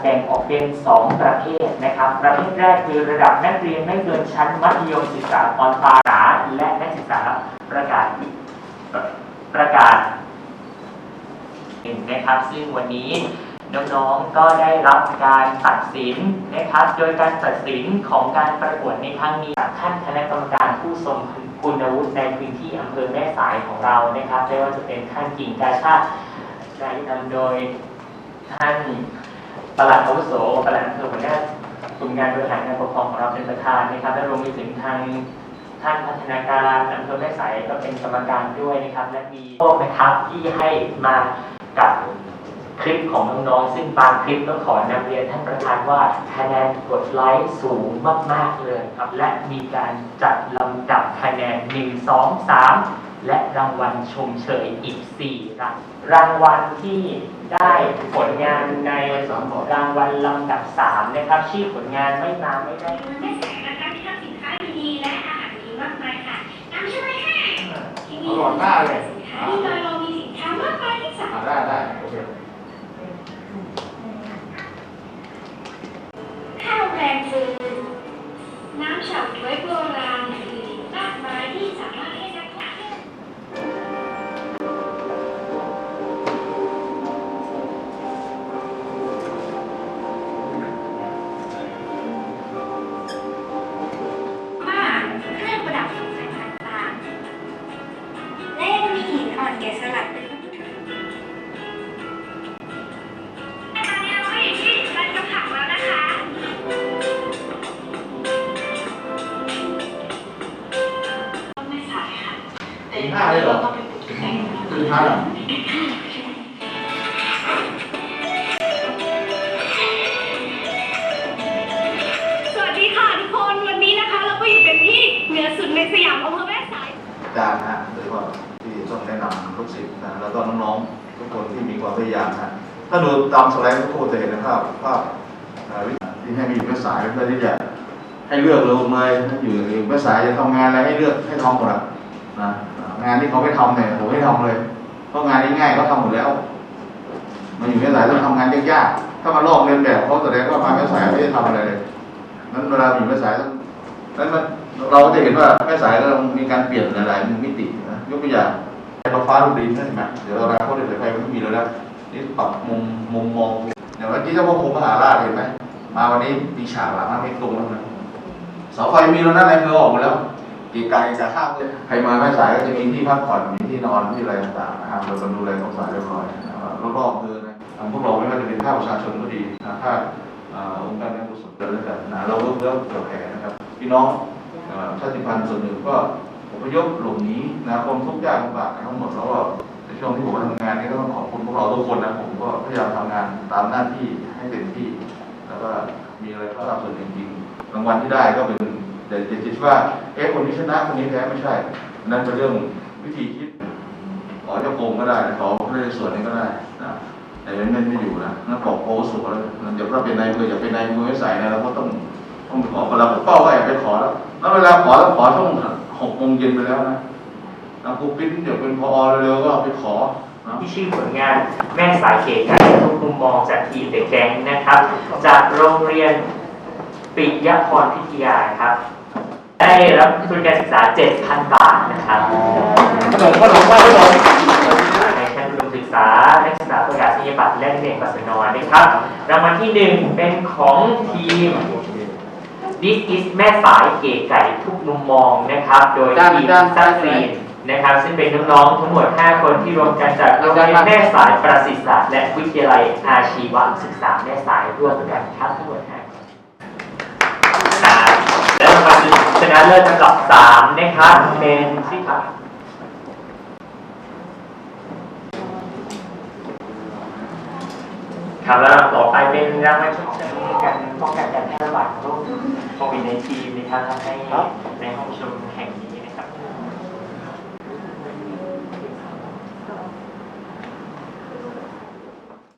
แบ่งออกเป็น 2 ประเภทนะครับ ประเภทแรกคือระดับนักเรียนไม่เกินชั้นมัธยมศึกษาตอนปลายและนักศึกษาประกาศประกาศนะครับ ซึ่งวันนี้น้องๆก็ได้รับการตัดสินนะครับ โดยการตัดสินของการประกวดในครั้งนี้จากท่านคณะกรรมการผู้ทรงคุณวุฒิในพื้นที่อำเภอแม่สายของเรานะครับไม่ว่าจะเป็นท่านกิ่งกาชาตินายนำโดยท่าน ปลัดอาวุโสปลัดอำเภอหัวหน้ากลุ่มงานบริหารการปกครองของเราเป็นประธานนะครับ และรวมไปถึงทางท่านพัฒนาการอำเภอแม่สายก็เป็นกรรมการด้วยนะครับ และมีพวกนะครับที่ให้มากับคลิปของน้องๆ ซึ่งบางคลิปก็ขอนำเรียนท่านประธานว่าคะแนนกดไลค์สูงมากๆเลยครับ และมีการจัดลำดับคะแนน 1 2 3 และรางวัลชมเชยอีก 4 รางรางวัลที่ได้ผลงานในรางวัลลำดับ 3 นะครับ ชื่อผลงานไม่มาไม่ได้แม่แสงนะคะที่ทำสินค้าดีๆและอาหารดีมากมายค่ะนำช่วยค่ะที่นี่อร่อยมากเลยสินค้าที่โดยเรามีสินค้ามากมายที่สาอ่ามาถได้ได้โอเคข้าวแรงฟืนน้ำฉ่ำถ้วยโบราเลยเหรอตีห้าเหรอสวัสดีค่ะทุกคนวันนี้นะคะ เราก็อยู่กันที่เหนือสุดในสยามอำเภอแม่สายอาจารย์นะหรือว่าที่ต้องแนะนำลูกศิษย์นะแล้วก็น้องๆทุกคนที่มีความพยายามนะถ้าดูตามสไลด์ทุกคนจะเห็นนะครับภาพเอ่อวิธีที่ให้มีอยู่แม่สายเพื่อที่จะให้เลือกเลยเลยอยู่อยู่แม่สายจะทำงานอะไรให้เลือกให้ทำหมดอะ นะงานที่เขาไม่ทำเนี่ยผมไม่ทำเลยเพราะงานง่ายๆเขาทำหมดแล้วมาอยู่แม่สายต้องทำงานยากๆถ้ามาลอกเรียนแบบเขาแสดงว่ามาแม่สายไม่ได้ทำอะไรเลยนั้นเวลาอยู่แม่สายต้องนั้นมันเราจะเห็นว่าแม่สายเรามีการเปลี่ยนหลายๆมิตินะยกตัวอย่างไฟฟ้าลูกดินใช่ไหมเดี๋ยวเราเขาได้สายไฟมันมีแล้วนะนี่ปรับมุมมุมมองอย่างเมื่อกี้เจ้าพ่อคงมหาราชเห็นไหมมาวันนี้มีฉากหลังไม่ตรงแล้วนะเสาไฟมีแล้วนะในเมืองออกหมาแล้ว กีไกลจะข้ามเลยใครมาแม่สายก็จะมีที่พักผ่อนมีที่นอนที่อะไรต่างๆนะครับเราก็ดูแลของสายเรียบร้อยรอบๆเมืองนะทางพวกเราไม่ว่าจะเป็นภาคประชาชนก็ดีนะภาคองค์การการกุศลแล้วกันนะเราเริ่มเริ่มเกี่ยวแผลนะครับพี่น้องชาติพันธุ์ส่วนหนึ่งก็อพยพหลบหนีนะความทุกข์ยากลำบากทั้งหมดแล้วก็ในช่วงที่ผมทำงานนี้ก็ต้องขอบคุณพวกเราทุกคนนะผมก็พยายามทำงานตามหน้าที่ให้เต็มที่ แล้วก็มีอะไรก็ทำส่วนจริงๆรางวัลที่ได้ก็เป็น แต่จะคิดว่าเอ๊ะคนนี้ชนะคนนี้แพ้ไม่ใช่ นั่นเป็นเรื่องวิธีคิดขอจ้าโกงก็ได้ขอพระนเรศวรนี่ก็ได้นะแต่เป็นเงินไม่อยู่นะนั่นบอกโอ้สูงแล้วเดี๋ยวเราเป็นนายอำเภออย่าเป็นนายอำเภอไม่ใส่นะเราก็ต้องต้องขอเราเป้าก็แอบไปขอแล้วแล้วเวลาขอแล้วขอช่วงหกโมงเย็นไปแล้วนะนะครูปิ้นเดี๋ยวเป็นพอเร็วๆก็ไปขอที่ชื่อผลงานแม่สายเขตการทุกมุมมองจากทีมเด็กแก๊งนะครับ จากโรงเรียนปิยพรพิทยาครับ ได้รับทุนการศึกษา 7,000 บาทนะครับขนมขนมว่าขนมในชั้นอุดมศึกษานักศึกษาประกาศนียบัตรและเรียนปัสนอนะครับ รางวัลที่หนึ่งเป็นของทีม This is แม่สายเก๋ไก่ทุกมุมมองนะครับ โดยทีมซัสซีนนะครับ ซึ่งเป็นน้องๆทั้งหมด 5 คนที่รวมกันจากโรงเรียนแม่สายประสิทธิ์ศาสตร์และวิทยาลัยอาชีวศึกษาแม่สายร่วมกันครับทั้งหมด5 นะเลิศอันดับ3นะครับเป็นที่ครับครับแล้วต่อไปเป็นรางวัลชดเชยการป้องกันการแพร่ระบาดของโรคโควิด -19 นะครับทำให้ในห้องประชุมแข